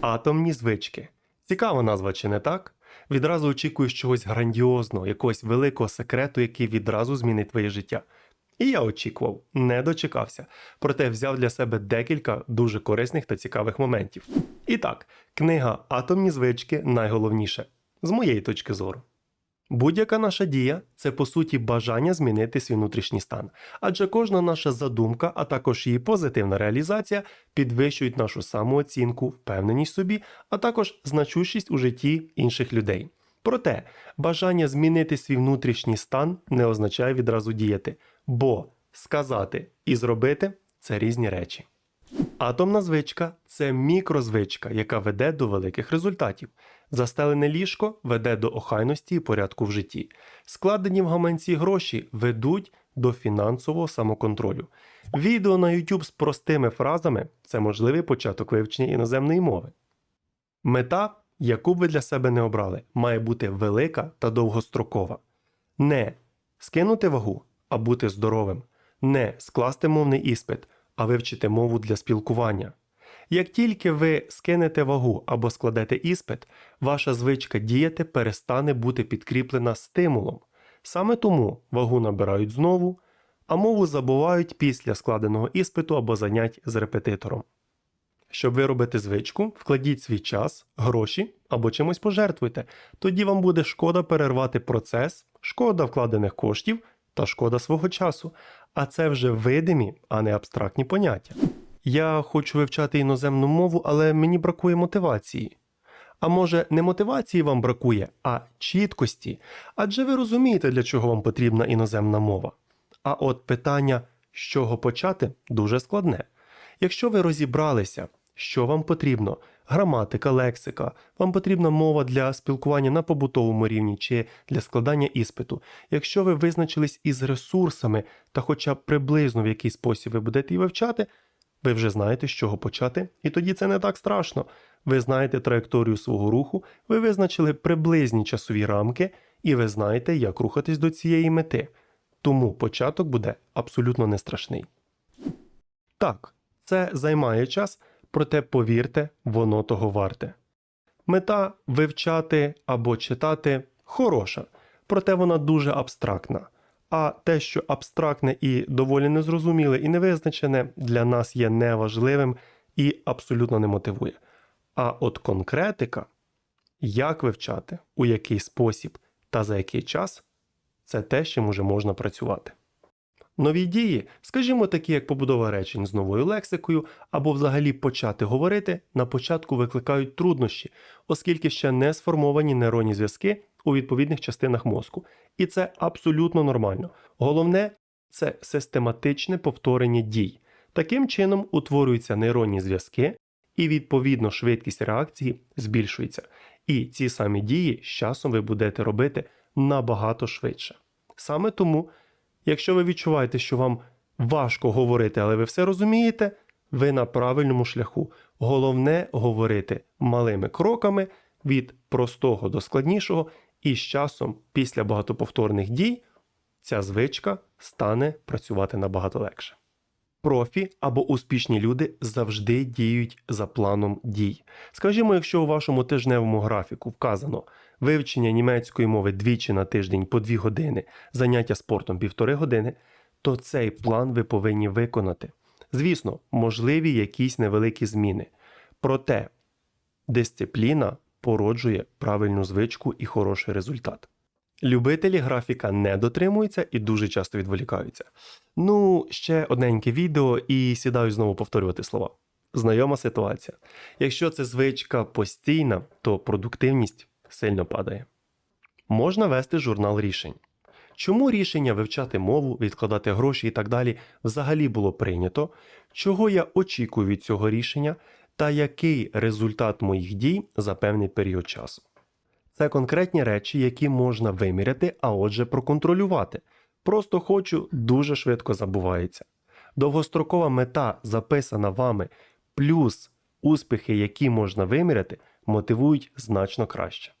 Атомні звички. Цікава назва, чи не так? Відразу очікуєш чогось грандіозного, якогось великого секрету, який відразу змінить твоє життя. І я очікував, не дочекався, проте взяв для себе декілька дуже корисних та цікавих моментів. І так, книга Атомні звички найголовніше з моєї точки зору. Будь-яка наша дія це по суті бажання змінити свій внутрішній стан, адже кожна наша задумка, а також її позитивна реалізація підвищують нашу самооцінку, впевненість собі, а також значущість у житті інших людей. Проте бажання змінити свій внутрішній стан не означає відразу діяти, бо сказати і зробити це різні речі. Атомна звичка це мікрозвичка, яка веде до великих результатів. Застелене ліжко веде до охайності і порядку в житті. Складені в гаманці гроші ведуть до фінансового самоконтролю. Відео на YouTube з простими фразами це можливий початок вивчення іноземної мови. Мета, яку б ви для себе не обрали, має бути велика та довгострокова. Не скинути вагу, а бути здоровим, не скласти мовний іспит, а вивчити мову для спілкування. Як тільки ви скинете вагу або складете іспит, ваша звичка діяти перестане бути підкріплена стимулом. Саме тому вагу набирають знову, а мову забувають після складеного іспиту або занять з репетитором. Щоб виробити звичку, вкладіть свій час, гроші або чимось пожертвуйте. Тоді вам буде шкода перервати процес, шкода вкладених коштів та шкода свого часу. А це вже видимі, а не абстрактні поняття. Я хочу вивчати іноземну мову, але мені бракує мотивації. А може, не мотивації вам бракує, а чіткості, адже ви розумієте, для чого вам потрібна іноземна мова. А от питання, з чого почати, дуже складне. Якщо ви розібралися, що вам потрібно, граматика, лексика, вам потрібна мова для спілкування на побутовому рівні чи для складання іспиту. Якщо ви визначились із ресурсами та хоча б приблизно в який спосіб ви будете її вивчати, ви вже знаєте, з чого почати, і тоді це не так страшно. Ви знаєте траєкторію свого руху, ви визначили приблизні часові рамки, і ви знаєте, як рухатись до цієї мети. Тому початок буде абсолютно не страшний. Так, це займає час, проте повірте, воно того варте. Мета вивчати або читати хороша, проте вона дуже абстрактна. А те, що абстрактне і доволі незрозуміле і невизначене, для нас є неважливим і абсолютно не мотивує. А от конкретика, як вивчати, у який спосіб та за який час, це те, з чим можна працювати. Нові дії, скажімо, такі як побудова речень з новою лексикою, або взагалі почати говорити, на початку викликають труднощі, оскільки ще не сформовані нейронні зв'язки у відповідних частинах мозку. І це абсолютно нормально. Головне це систематичне повторення дій. Таким чином утворюються нейронні зв'язки, і відповідно швидкість реакції збільшується. І ці самі дії з часом ви будете робити набагато швидше. Саме тому. Якщо ви відчуваєте, що вам важко говорити, але ви все розумієте, ви на правильному шляху. Головне говорити малими кроками від простого до складнішого, і з часом, після багатоповторних дій, ця звичка стане працювати набагато легше. Профі або успішні люди завжди діють за планом дій. Скажімо, якщо у вашому тижневому графіку вказано вивчення німецької мови двічі на тиждень по 2 години, заняття спортом півтори години, то цей план ви повинні виконати. Звісно, можливі якісь невеликі зміни. Проте дисципліна породжує правильну звичку і хороший результат. Любителі графіка не дотримуються і дуже часто відволікаються. Ну, ще одненьке відео і сідаю знову повторювати слова. Знайома ситуація. Якщо це звичка постійна, то продуктивність сильно падає. Можна вести журнал рішень. Чому рішення вивчати мову, відкладати гроші і так далі взагалі було прийнято, чого я очікую від цього рішення, та який результат моїх дій за певний період часу. Це конкретні речі, які можна виміряти, а отже проконтролювати. Просто хочу дуже швидко забувається. Довгострокова мета, записана вами, плюс успіхи, які можна виміряти, мотивують значно краще.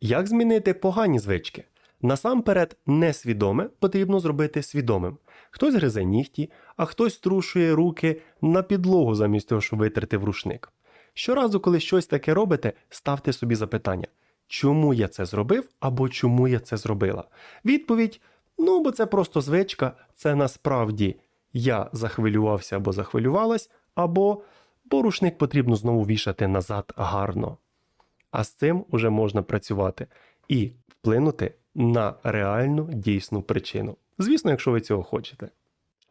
Як змінити погані звички? Насамперед, несвідоме потрібно зробити свідомим. Хтось гризе нігті, а хтось струшує руки на підлогу замість того, щоб витерти в рушник. Щоразу, коли щось таке робите, ставте собі запитання, чому я це зробив або чому я це зробила. Відповідь: ну, бо це просто звичка, це насправді я захвилювався або захвилювалась, або бо рушник потрібно знову вішати назад гарно. А з цим уже можна працювати і вплинути на реальну дійсну причину. Звісно, якщо ви цього хочете.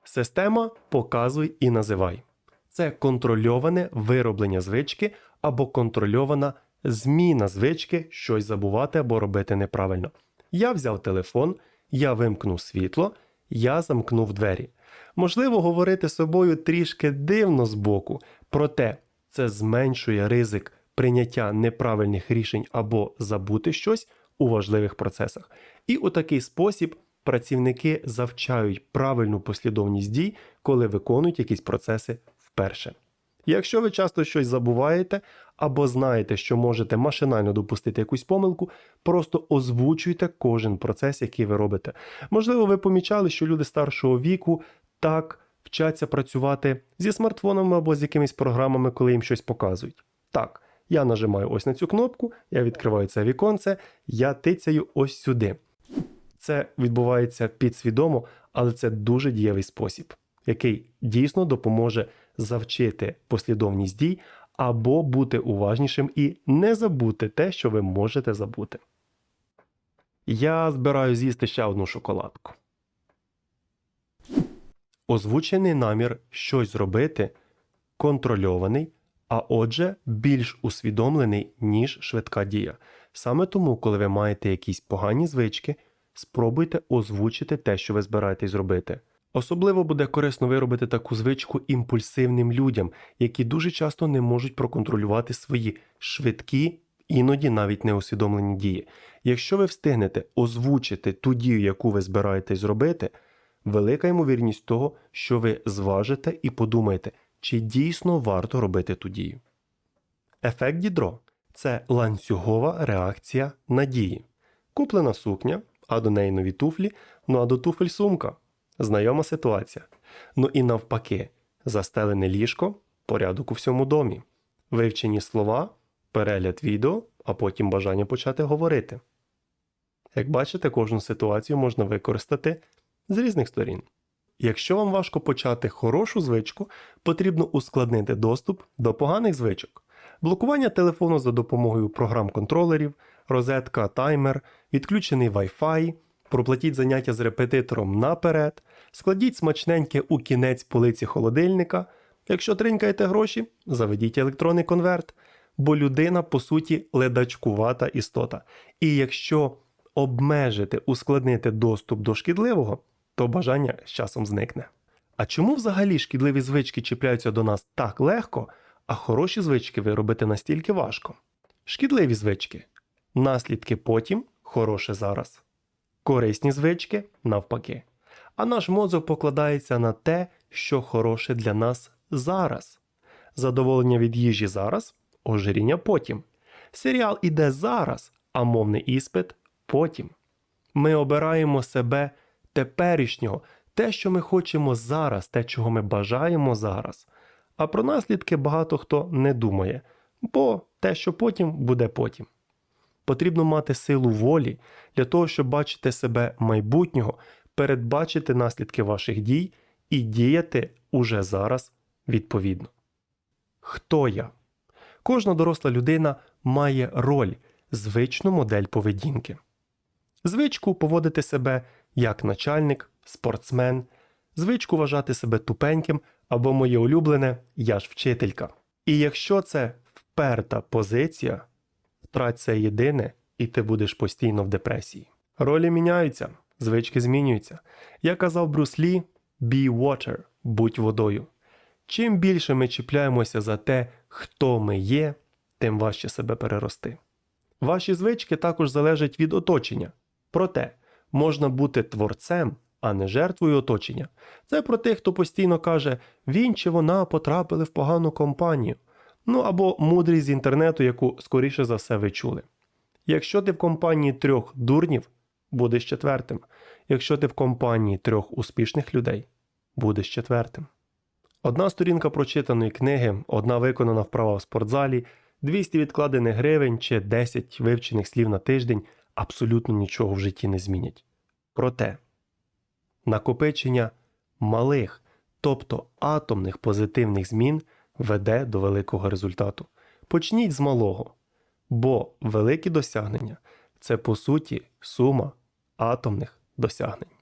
Система показуй і називай. Це контрольоване вироблення звички або контрольована зміна звички щось забувати або робити неправильно. Я взяв телефон, я вимкнув світло, я замкнув двері. Можливо, говорити собою трішки дивно збоку, проте це зменшує ризик прийняття неправильних рішень або забути щось у важливих процесах. І у такий спосіб працівники завчають правильну послідовність дій, коли виконують якісь процеси вперше. Якщо ви часто щось забуваєте або знаєте, що можете машинально допустити якусь помилку, просто озвучуйте кожен процес, який ви робите. Можливо, ви помічали, що люди старшого віку так вчаться працювати зі смартфонами або з якимись програмами, коли їм щось показують. Так, я нажимаю ось на цю кнопку, я відкриваю це віконце, я тицяю ось сюди. Це відбувається підсвідомо, але це дуже дієвий спосіб, який дійсно допоможе завчити послідовність дій або бути уважнішим і не забути те, що ви можете забути. Я збираю з'їсти ще одну шоколадку. Озвучений намір щось зробити контрольований, а отже, більш усвідомлений, ніж швидка дія. Саме тому, коли ви маєте якісь погані звички, спробуйте озвучити те, що ви збираєтесь зробити. Особливо буде корисно виробити таку звичку імпульсивним людям, які дуже часто не можуть проконтролювати свої швидкі, іноді навіть неусвідомлені дії. Якщо ви встигнете озвучити ту дію, яку ви збираєтесь зробити, велика ймовірність того, що ви зважите і подумаєте, чи дійсно варто робити ту дію. Ефект дідро це ланцюгова реакція на дії. Куплена сукня, а до неї нові туфлі, ну а до туфель сумка. Знайома ситуація. Ну і навпаки, застелене ліжко, порядок у всьому домі, вивчені слова, перегляд відео, а потім бажання почати говорити. Як бачите, кожну ситуацію можна використати з різних сторін. Якщо вам важко почати хорошу звичку, потрібно ускладнити доступ до поганих звичок. Блокування телефону за допомогою програм-контролерів, розетка, таймер, відключений Wi-Fi, проплатіть заняття з репетитором наперед, складіть смачненьке у кінець полиці холодильника. Якщо тринькаєте гроші, заведіть електронний конверт, бо людина, по суті, ледачкувата істота. І якщо обмежити, ускладнити доступ до шкідливого, то бажання з часом зникне. А чому взагалі шкідливі звички чіпляються до нас так легко, а хороші звички виробити настільки важко? Шкідливі звички наслідки потім, хороше зараз. Корисні звички навпаки. А наш мозок покладається на те, що хороше для нас зараз. Задоволення від їжі зараз, ожиріння потім. Серіал іде зараз, а мовний іспит потім. Ми обираємо себе теперішнього, те, що ми хочемо зараз, те, чого ми бажаємо зараз. А про наслідки багато хто не думає, бо те, що потім, буде потім. Потрібно мати силу волі для того, щоб бачити себе майбутнього, передбачити наслідки ваших дій і діяти уже зараз відповідно. Хто я? Кожна доросла людина має роль, звичну модель поведінки. Звичку поводити себе як начальник, спортсмен, звичку вважати себе тупеньким або моє улюблене я ж вчителька. І якщо це вперта позиція, втрать це єдине, і ти будеш постійно в депресії. Ролі міняються, звички змінюються. Я казав Брус Лі «Be water» – будь водою. Чим більше ми чіпляємося за те, хто ми є, тим важче себе перерости. Ваші звички також залежать від оточення. Проте можна бути творцем, а не жертвою оточення. Це про тих, хто постійно каже, він чи вона потрапили в погану компанію. Ну або мудрість з інтернету, яку скоріше за все ви чули. Якщо ти в компанії трьох дурнів, будеш четвертим. Якщо ти в компанії трьох успішних людей, будеш четвертим. Одна сторінка прочитаної книги, одна виконана вправа в спортзалі, 200 відкладених гривень чи 10 вивчених слів на тиждень абсолютно нічого в житті не змінять. Проте накопичення малих, тобто атомних позитивних змін веде до великого результату. Почніть з малого, бо великі досягнення це по суті сума атомних досягнень.